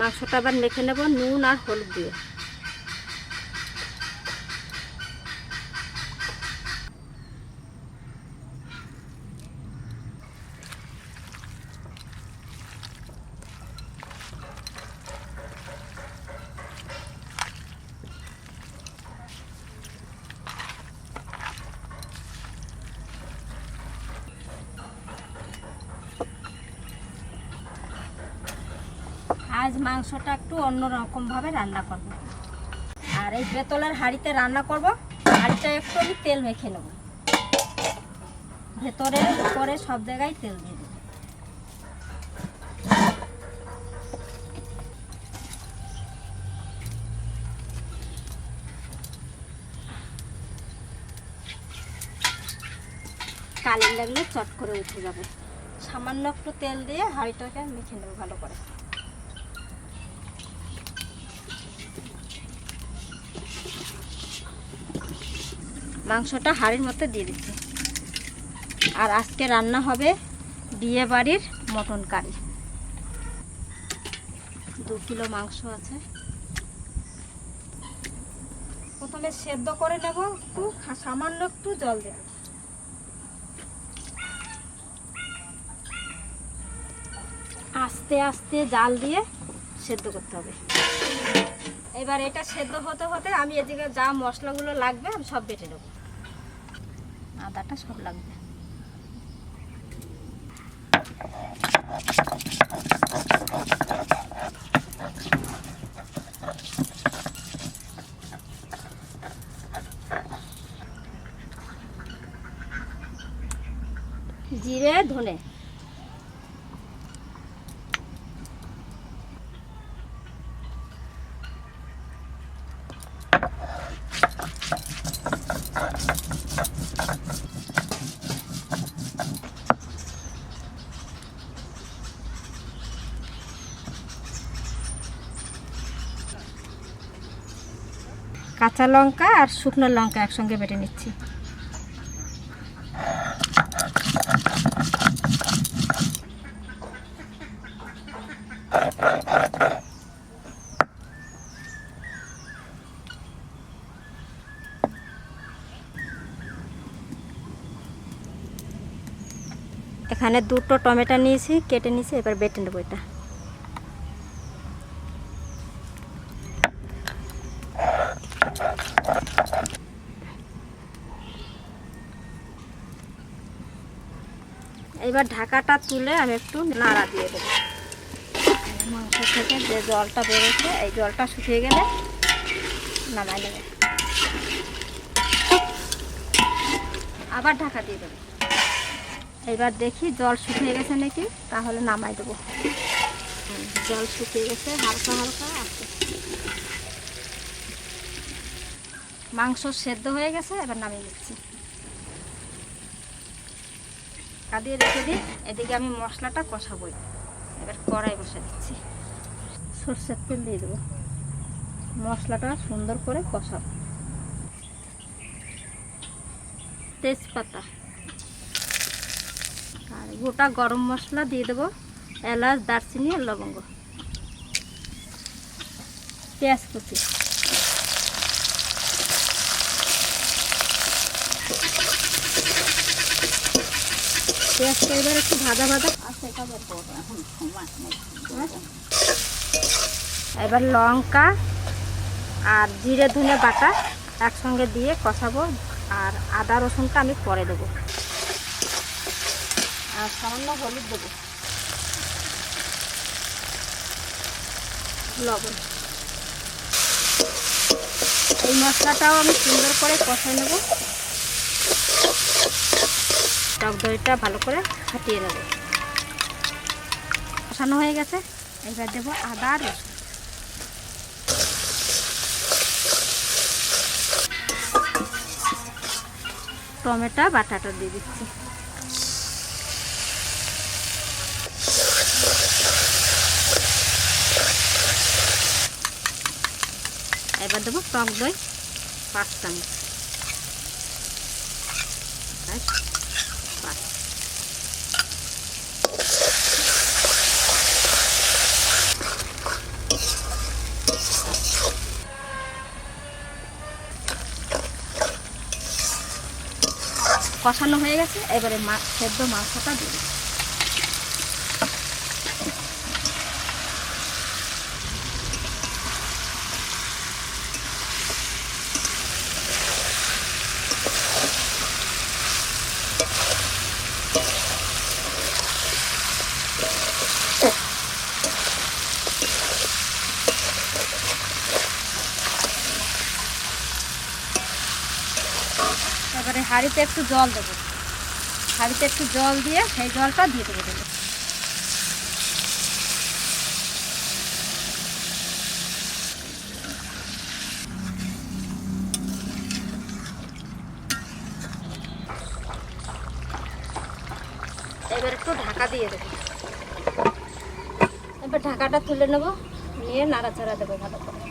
মাংসটা আবার মেখে নেব নুন আর হলুদ দিয়ে। আজ মাংসটা একটু অন্যরকমভাবে রান্না করব। আর এই বেতলের হাঁড়িতে রান্না করব। হাঁড়িটা একটু আমি তেল মেখে নেব। ভেতরে উপরে সব জায়গায় তেল দিয়ে দেবো। কালি লাগলে চট করে উঠে যাবে। সামান্য একটু তেল দিয়ে হাঁড়িটাকে মেখে নেব ভালো করে। মাংসটা হাঁড়ির মধ্যে দিয়ে দিচ্ছি। আর আজকে রান্না হবে বিয়ে বাড়ির মটন কারি। দু কিলো মাংস আছে। প্রথমে সেদ্ধ করে নেব একটু সামান্য একটু জল দেব। আস্তে আস্তে জাল দিয়ে সেদ্ধ করতে হবে। এবার এটা সেদ্ধ হতে হতে আমি এদিকে যা মশলাগুলো লাগবে আমি সব বেটে নেব। আদাটা সব লাগবে। জিরে ধনে। কাঁচা লঙ্কা আর শুকনো লঙ্কা একসঙ্গে বেটে নিচ্ছি। এখানে দুটো টমেটো নিয়েছি, কেটে নিয়েছি, এবার বেটে নেব এটা। এবার ঢাকাটা তুলে আমি একটু নাড়া দিয়ে দেবো। মাংস থেকে যে জলটা বেরোচ্ছে, এই জলটা শুকিয়ে গেলে নামাই নেবে। আবার ঢাকা দিয়ে দেবো। এবার দেখি জল শুকিয়ে গেছে নাকি, তাহলে নামাই দেবো। জল শুকিয়ে গেছে, হালকা হালকা আছে। মাংস সেদ্ধ হয়ে গেছে, এবার নামিয়ে নিচ্ছি কাঁদিয়ে রেখে দিই এদিকে আমি মশলাটা কষাবই এবার কড়াই বসে দিচ্ছি। সর্ষের তেল দিয়ে দেবো। মশলাটা সুন্দর করে কষাবো তেজপাতা। আর গোটা গরম মশলা দিয়ে দেবো এলাচ, দারচিনি আর লবঙ্গ। পেঁয়াজ কুচি। পেঁয়াজটা এবার একটু ভাজা ভাজা। এবার লঙ্কা আর জিরে ধনে বাটা একসঙ্গে দিয়ে কষাবো, আর আদা রসুনটা আমি পরে দেবো। আর সামান্য হলুদ দেবো। লবণ। এই মশলাটাও আমি সুন্দর করে কষাই নেব। টক দইটা ভালো করে ফাটিয়ে নেব। কষানো হয়ে গেছে। এবার দেবো আদা রসুন। টমেটো, বাটাটা দিয়ে দিচ্ছি। এবার দেবো টক দই পাঁচ চামচ কষানো হয়ে গেছে এবারে মা সেদ্ধ মাংসটা দিয়ে এবারে হাঁড়িতে একটু জল দেবো। হাঁড়িতে একটু জল দিয়ে সেই জলটা দিয়ে দেবো দেবো এবার একটু ঢাকা দিয়ে দেবো। এবার ঢাকাটা তুলে নেব, নিয়ে নাড়াচাড়া দেবো ভালো করে।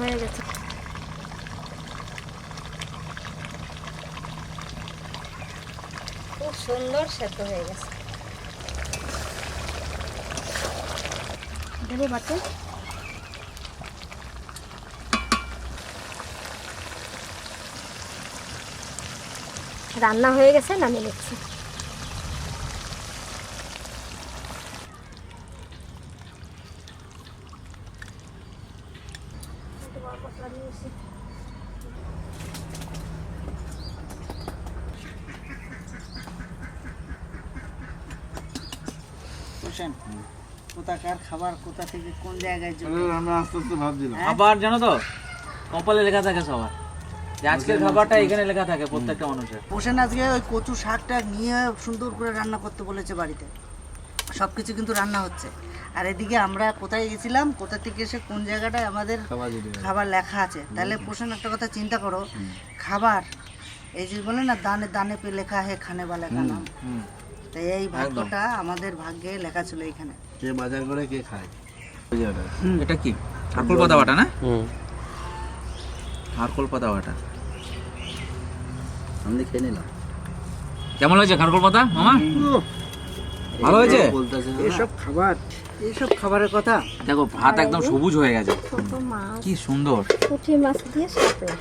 হয়ে গেছে। খুব সুন্দর সেদ্ধ হয়ে গেছে। বাটে। রান্না হয়ে গেছে নামিয়ে নিচ্ছি। হোসেন কোথাকার খাবার কোথা থেকে কোন জায়গায় যোগ আমরা আস্তে আস্তে ভাবছিলাম। হ্যাঁ? খাবার জানো তো কপালে লেখা থাকে সবার। যে আজকের খাবারটা এখানে লেখা থাকে প্রত্যেকটা মানুষের। হোসেন আজকে ওই কচু শাকটা নিয়ে সুন্দর করে রান্না করতে বলেছে বাড়িতে। সব কিছু কিন্তু রান্না হচ্ছে। আর এদিকে আমরা কোথায় গেছিলাম কোথা থেকে এসে কোন জায়গাটায় আমাদের খাবার যদি খাবার লেখা আছে। তাহলে পোষণ একটা কথা চিন্তা করো খাবার এই যে বলে না দানে দানে পে লেখা হে খানে বা লেখা নাম। হুম। তাই এই ভাগ্যটা আমাদের ভাগ্যে লেখা ছিল এখানে। কে বাজার করে কে খায়। এটা কি? হারকোল পাতা বাটা না? হারকোল পাতা বাটা। আমি খেয়ে নিলাম। কেমন হয়েছে খারকোল পাতা মামা? ভালো হয়েছে? এসব খাবার এইসব খাবারের কথা? দেখো ভাত একদম সবুজ হয়ে গেছে। কি সুন্দর। পুঁটি মাছ দিয়ে সাপলা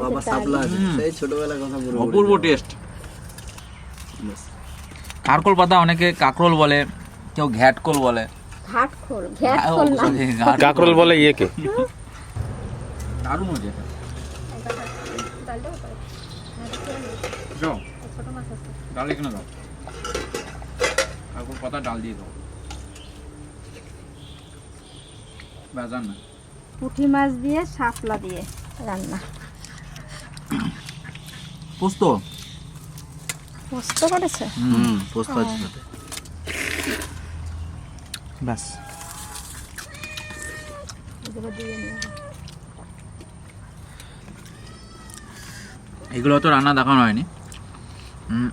বাবা সাপলা সেই ছোটবেলার কথা বলে অপূর্ব টেস্ট খারকোল পাতা অনেকে কাকরোল বলে কেউ ঘ্যাটকোল বলে। ঘাট খোল ঘ্যাট ও, খোল না কাকরোল বলে ইয়েকে দারুণ হয়েছে ডাল এখানে দাও। কাকরোল পাতা ডাল দিয়ে দাও বাজার না। পুঁটি মাছ দিয়ে শাপলা দিয়ে রান্না। পোস্ত? পোস্ত করেছে? হুম পোস্ত আছে সাথে। ব্যাস। এগুলো তো রান্না দেখানো হয়নি। উম,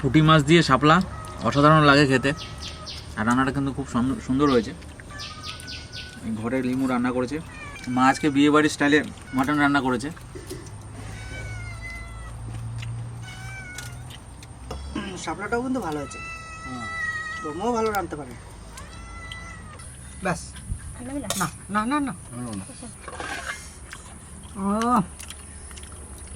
পুঁটি মাছ দিয়ে শাপলা। অসাধারণ লাগে খেতে। আর রান্নাটা কিন্তু খুব সুন্দর- সুন্দর হয়েছে। ঘরে লিমু রান্না করেছে। মা আজকে বিয়ে বাড়ির স্টাইলে মাটন রান্না করেছে। শাপলাটাও কিন্তু ভালো হয়েছে। তোমরাও ভালো রাঁধতে পারে। ব্যাস। না? না না না না। না। ও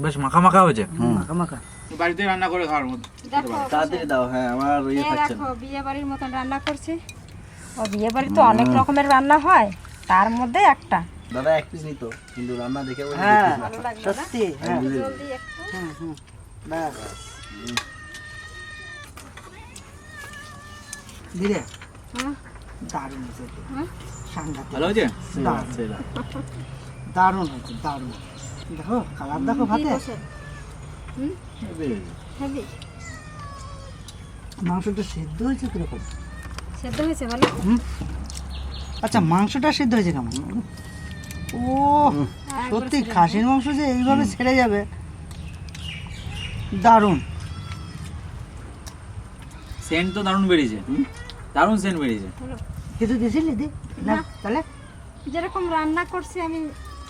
বেশ মাখা মাখা হয়েছে মাখা মাখা বাড়িতে রান্না করে খাওয়ার মতো। দেখো তাড়াতাড়ি দাও হ্যাঁ আমার ইয়ে এ থাকছে না। দেখো বিয়ে বাড়ির মতন রান্না করছে। ও বিয়ে বাড়ি তো অনেক রকমের রান্না হয় তার মধ্যে একটা। দাদা এক পিস নিত কিন্তু রান্না দেখে হ্যাঁ। সত্যি? হ্যাঁ জলদি একটু। হুম হুম। ব্যাস। দারুণ হয়েছে সাংঘাতিক। ভালো হয়েছে? দারুণ। দারুণ। হয়েছে দারুণ। দেখো কালার দেখো কি ভাতে। হুম? মাংসটা সেদ্ধ হয়েছে কীরকম? সেদ্ধ হয়েছে ভালো? আচ্ছা মাংসটা সেদ্ধ হয়েছে কেমন? ও সত্যি খাসির মাংস যে এইভাবে ছেড়ে যাবে। দারুণ। সেন্ট তো দারুণ বেরিয়েছে। দারুণ সেন্ট বেরিয়েছে। কিছু দিয়েছিলি দি না। তাহলে? যেরকম রান্না করছি আমি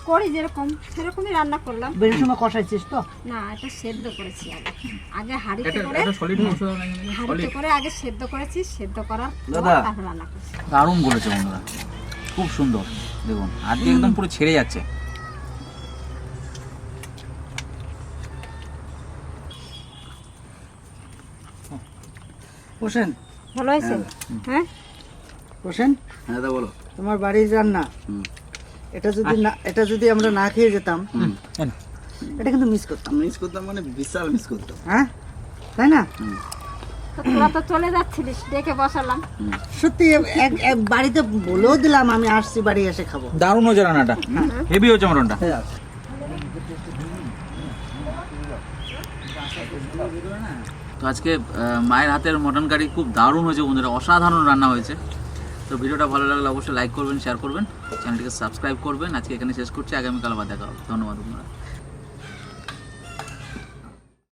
করি যেরকম সেরকমই রান্না করলাম। বেশি সময় কষাইছিস তো? না এটা সেদ্ধ করেছি আগে। আগে হাঁড়িতে করে এটা সলিড মাংস হাঁড়িতে করে আগে সেদ্ধ করেছি সেদ্ধ করার দাদা। তারপর রান্না করছি। দারুণ বলেছে বন্ধুরা। খুব সুন্দর। দেখুন আজকে একদম পুরো ছেড়ে যাচ্ছে। হোসেন। ভালো হয়েছে হ্যাঁ? হোসেন? হ্যাঁ দাদা বলো। তোমার বাড়ির রান্না? হুম। এটা যদি না এটা যদি আমরা না খেয়ে যেতাম এটা কিন্তু মিস করতাম। মিস করতাম মানে বিশাল মিস করতাম। হ্যাঁ? তাই না? তোরা তো চলে যাচ্ছিলিস ডেকে বসালাম। সত্যি এক- এক বাড়িতে বলেও দিলাম আমি আসছি বাড়ি এসে খাব। দারুণ হয়েছে রান্নাটা। হেভি হয়েছে মটনটা। তো আজকে মায়ের হাতের মটন কারি খুব দারুণ হয়েছে বন্ধুরা। অসাধারণ রান্না হয়েছে। তো ভিডিওটা ভালো লাগলে অবশ্যই লাইক করবেন শেয়ার করবেন চ্যানেলটিকে সাবস্ক্রাইব করবেন। আজকে এখানে শেষ করছি, আগামীকাল আবার দেখা হবে। ধন্যবাদ বন্ধুরা।